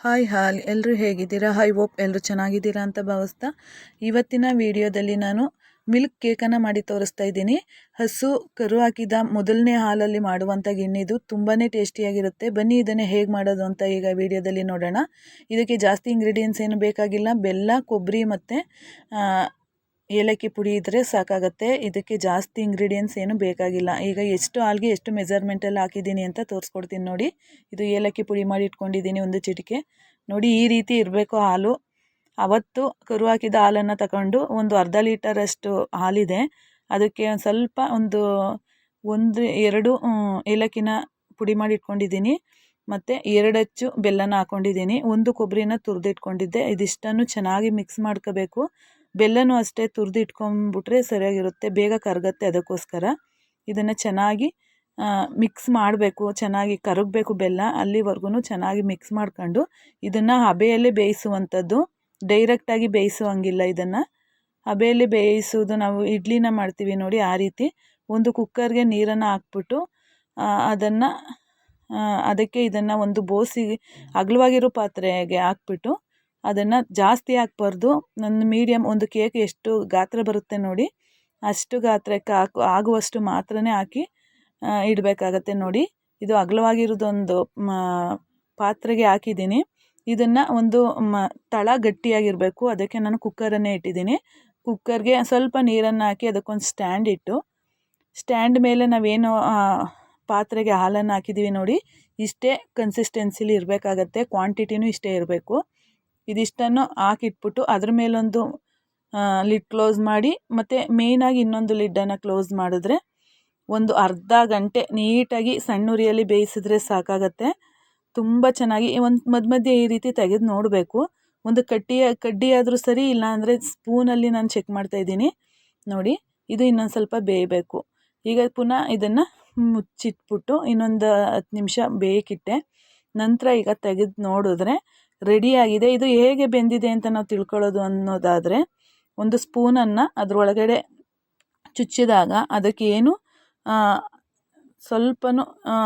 Hi ಹಾಲ್ ಎಲ್ಲರೂ ಹೇಗಿದ್ದೀರಾ? High ಓಪ್ ಎಲ್ಲರೂ ಚೆನ್ನಾಗಿದ್ದೀರಾ ಅಂತ ಭಾವಿಸ್ತಾ ಇವತ್ತಿನ ವಿಡಿಯೋದಲ್ಲಿ ನಾನು ಮಿಲ್ಕ್ ಕೇಕನ್ನು ಮಾಡಿ ತೋರಿಸ್ತಾ ಇದ್ದೀನಿ. ಹಸು ಕರು ಹಾಕಿದ ಮೊದಲನೇ ಹಾಲಲ್ಲಿ ಮಾಡುವಂಥ ಗಿಣ್ಣಿದು ತುಂಬಾ ಟೇಸ್ಟಿಯಾಗಿರುತ್ತೆ. ಬನ್ನಿ ಇದನ್ನು ಹೇಗೆ ಮಾಡೋದು ಅಂತ ಈಗ ವಿಡಿಯೋದಲ್ಲಿ ನೋಡೋಣ. ಇದಕ್ಕೆ ಜಾಸ್ತಿ ಇಂಗ್ರೀಡಿಯೆಂಟ್ಸ್ ಏನು ಬೇಕಾಗಿಲ್ಲ. ಬೆಲ್ಲ, ಕೊಬ್ಬರಿ ಮತ್ತು ಏಲಕ್ಕಿ ಪುಡಿ ಇದ್ದರೆ ಸಾಕಾಗುತ್ತೆ. ಇದಕ್ಕೆ ಜಾಸ್ತಿ ಇಂಗ್ರೀಡಿಯೆಂಟ್ಸ್ ಏನು ಬೇಕಾಗಿಲ್ಲ. ಈಗ ಎಷ್ಟು ಹಾಲ್ಗೆ ಎಷ್ಟು ಮೆಜರ್ಮೆಂಟಲ್ಲಿ ಹಾಕಿದ್ದೀನಿ ಅಂತ ತೋರಿಸ್ಕೊಡ್ತೀನಿ ನೋಡಿ. ಇದು ಏಲಕ್ಕಿ ಪುಡಿ ಮಾಡಿ ಇಟ್ಕೊಂಡಿದ್ದೀನಿ ಒಂದು ಚಿಟಿಕೆ. ನೋಡಿ ಈ ರೀತಿ ಇರಬೇಕು ಹಾಲು. ಅವತ್ತು ಕರು ಹಾಕಿದ ಹಾಲನ್ನು ತಗೊಂಡು ಒಂದು ಅರ್ಧ ಲೀಟರಷ್ಟು ಹಾಲಿದೆ. ಅದಕ್ಕೆ ಒಂದು ಸ್ವಲ್ಪ ಒಂದು ಒಂದು, ಎರಡು ಏಲಕ್ಕಿನ ಪುಡಿ ಮಾಡಿ ಇಟ್ಕೊಂಡಿದ್ದೀನಿ. ಮತ್ತು ಎರಡಚ್ಚು ಬೆಲ್ಲನ ಹಾಕ್ಕೊಂಡಿದ್ದೀನಿ ಒಂದು ಕೊಬ್ಬರಿನ ತುರಿದಿಟ್ಕೊಂಡಿದ್ದೆ. ಇದಿಷ್ಟನ್ನು ಚೆನ್ನಾಗಿ ಮಿಕ್ಸ್ ಮಾಡ್ಕೋಬೇಕು. ಬೆಲ್ಲನೂ ಅಷ್ಟೇ ತುರಿದು ಇಟ್ಕೊಂಬಿಟ್ರೆ ಸರಿಯಾಗಿರುತ್ತೆ. ಬೇಗ ಕರಗತ್ತೆ ಅದಕ್ಕೋಸ್ಕರ. ಇದನ್ನು ಚೆನ್ನಾಗಿ ಮಿಕ್ಸ್ ಮಾಡಬೇಕು. ಚೆನ್ನಾಗಿ ಕರಗಬೇಕು ಬೆಲ್ಲ. ಅಲ್ಲಿವರೆಗೂ ಚೆನ್ನಾಗಿ ಮಿಕ್ಸ್ ಮಾಡ್ಕೊಂಡು ಇದನ್ನು ಹಬೆಯಲ್ಲೇ ಬೇಯಿಸುವಂಥದ್ದು. ಡೈರೆಕ್ಟಾಗಿ ಬೇಯಿಸುವಂಗಿಲ್ಲ ಇದನ್ನು. ಹಬೆಯಲ್ಲಿ ಬೇಯಿಸೋದು ನಾವು ಇಡ್ಲಿನ ಮಾಡ್ತೀವಿ ನೋಡಿ ಆ ರೀತಿ. ಒಂದು ಕುಕ್ಕರ್ಗೆ ನೀರನ್ನು ಹಾಕ್ಬಿಟ್ಟು ಅದನ್ನು ಅದಕ್ಕೆ ಇದನ್ನು ಒಂದು ಬೋಸಿ ಅಗಲವಾಗಿರೋ ಪಾತ್ರೆಗೆ ಹಾಕ್ಬಿಟ್ಟು ಅದನ್ನು ಜಾಸ್ತಿ ಹಾಕ್ಬಾರ್ದು. ನನ್ನ ಮೀಡಿಯಮ್ ಒಂದು ಕೇಕ್ ಎಷ್ಟು ಗಾತ್ರ ಬರುತ್ತೆ ನೋಡಿ, ಅಷ್ಟು ಗಾತ್ರಕ್ಕೆ ಹಾಕು, ಆಗುವಷ್ಟು ಮಾತ್ರನೇ ಹಾಕಿ ಇಡಬೇಕಾಗತ್ತೆ ನೋಡಿ. ಇದು ಅಗಲವಾಗಿರೋದೊಂದು ಪಾತ್ರೆಗೆ ಹಾಕಿದ್ದೀನಿ. ಇದನ್ನು ಒಂದು, ಮ, ತಳ ಗಟ್ಟಿಯಾಗಿರಬೇಕು. ಅದಕ್ಕೆ ನಾನು ಕುಕ್ಕರನ್ನೇ ಇಟ್ಟಿದ್ದೀನಿ. ಕುಕ್ಕರ್ಗೆ ಸ್ವಲ್ಪ ನೀರನ್ನು ಹಾಕಿ ಅದಕ್ಕೊಂದು ಸ್ಟ್ಯಾಂಡ್ ಇಟ್ಟು ಸ್ಟ್ಯಾಂಡ್ ಮೇಲೆ ನಾವೇನು ಪಾತ್ರೆಗೆ ಹಾಲನ್ನು ಹಾಕಿದ್ದೀವಿ ನೋಡಿ, ಇಷ್ಟೇ ಕನ್ಸಿಸ್ಟೆನ್ಸಿಲಿ ಇರಬೇಕಾಗತ್ತೆ. ಕ್ವಾಂಟಿಟಿನೂ ಇಷ್ಟೇ ಇರಬೇಕು. ಇದಿಷ್ಟನ್ನು ಹಾಕಿಟ್ಬಿಟ್ಟು ಅದ್ರ ಮೇಲೊಂದು ಲಿಡ್ ಕ್ಲೋಸ್ ಮಾಡಿ, ಮತ್ತು ಮೇಯ್ನಾಗಿ ಇನ್ನೊಂದು ಲಿಡ್ಡನ್ನು ಕ್ಲೋಸ್ ಮಾಡಿದ್ರೆ ಒಂದು ಅರ್ಧ ಗಂಟೆ ನೀಟಾಗಿ ಸಣ್ಣ ಉರಿಯಲ್ಲಿ ಬೇಯಿಸಿದ್ರೆ ಸಾಕಾಗತ್ತೆ. ತುಂಬ ಚೆನ್ನಾಗಿ ಒಂದು ಮಧ್ಯ ಮಧ್ಯೆ ಈ ರೀತಿ ತೆಗೆದು ನೋಡಬೇಕು. ಒಂದು ಕಡ್ಡಿಯ, ಕಡ್ಡಿಯಾದರೂ ಸರಿ, ಇಲ್ಲಾಂದರೆ ಸ್ಪೂನಲ್ಲಿ ನಾನು ಚೆಕ್ ಮಾಡ್ತಾ ಇದ್ದೀನಿ. ನೋಡಿ, ಇದು ಇನ್ನೊಂದು ಸ್ವಲ್ಪ ಬೇಯಬೇಕು. ಈಗ ಪುನಃ ಇದನ್ನು ಮುಚ್ಚಿಟ್ಬಿಟ್ಟು ಇನ್ನೊಂದು ಹತ್ತು ನಿಮಿಷ ಬೇಯಕ್ಕಿಟ್ಟೆ ನಂತರ ಈಗ ತೆಗೆದು ನೋಡಿದ್ರೆ ರೆಡಿಯಾಗಿದೆ ಇದು ಹೇಗೆ ಬೆಂದಿದೆ ಅಂತ ನಾವು ತಿಳ್ಕೊಳ್ಳೋದು ಅನ್ನೋದಾದರೆ, ಒಂದು ಸ್ಪೂನನ್ನು ಅದರೊಳಗಡೆ ಚುಚ್ಚಿದಾಗ ಅದಕ್ಕೇನು ಸ್ವಲ್ಪನೂ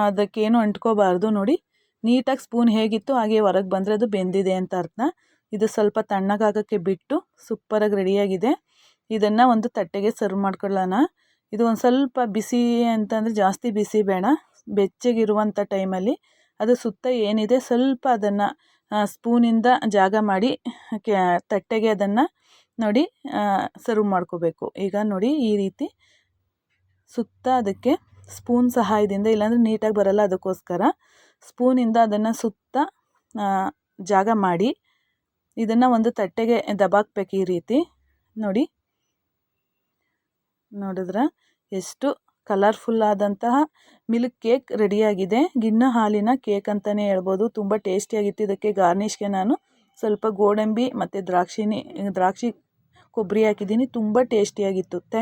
ಅದಕ್ಕೇನು ಅಂಟ್ಕೋಬಾರ್ದು ನೋಡಿ. ನೀಟಾಗಿ ಸ್ಪೂನ್ ಹೇಗಿತ್ತು ಹಾಗೆ ಹೊರಗೆ ಬಂದರೆ ಅದು ಬೆಂದಿದೆ ಅಂತ ಅರ್ಥ. ಇದು ಸ್ವಲ್ಪ ತಣ್ಣಗಾಗೋಕ್ಕೆ ಬಿಟ್ಟು ಸೂಪರಾಗಿ ರೆಡಿಯಾಗಿದೆ ಇದನ್ನು ಒಂದು ತಟ್ಟೆಗೆ ಸರ್ವ್ ಮಾಡ್ಕೊಳ್ಳೋಣ. ಇದು ಒಂದು ಸ್ವಲ್ಪ ಬಿಸಿ ಅಂತಂದರೆ ಜಾಸ್ತಿ ಬಿಸಿ ಬೇಡ. ಬೆಚ್ಚಗಿರುವಂಥ ಟೈಮಲ್ಲಿ ಅದು ಸುತ್ತ ಏನಿದೆ ಸ್ವಲ್ಪ ಅದನ್ನು ಸ್ಪೂನಿಂದ ಜಾಗ ಮಾಡಿ ತಟ್ಟೆಗೆ ಅದನ್ನು ನೋಡಿ ಸರ್ವ್ ಮಾಡ್ಕೋಬೇಕು. ಈಗ ನೋಡಿ, ಈ ರೀತಿ ಸುತ್ತ ಅದಕ್ಕೆ ಸ್ಪೂನ್ ಸಹಾಯದಿಂದ, ಇಲ್ಲಾಂದರೆ ನೀಟಾಗಿ ಬರಲ್ಲ ಅದಕ್ಕೋಸ್ಕರ, ಸ್ಪೂನಿಂದ ಅದನ್ನು ಸುತ್ತ ಜಾಗ ಮಾಡಿ, ಇದನ್ನು ಒಂದು ತಟ್ಟೆಗೆ ದಬಾಕ್ಬೇಕು ಈ ರೀತಿ. ನೋಡಿ, ನೋಡಿದ್ರೆ? ಎಷ್ಟು ಕಲರ್ಫುಲ್ ಆದಂತಹ ಮಿಲ್ಕ್ ಕೇಕ್ ರೆಡಿಯಾಗಿದೆ ಗಿಣ್ಣ ಹಾಲಿನ ಕೇಕ್ ಅಂತಲೇ ಹೇಳ್ಬೋದು. ತುಂಬ ಟೇಸ್ಟಿಯಾಗಿತ್ತು ಇದಕ್ಕೆ ಗಾರ್ನಿಷ್ಗೆ ನಾನು ಸ್ವಲ್ಪ ಗೋಡಂಬಿ ಮತ್ತು ದ್ರಾಕ್ಷಿನಿ, ದ್ರಾಕ್ಷಿ ಕೊಬ್ಬರಿ ಹಾಕಿದ್ದೀನಿ. ತುಂಬ ಟೇಸ್ಟಿಯಾಗಿತ್ತು ಥ್ಯಾಂಕ್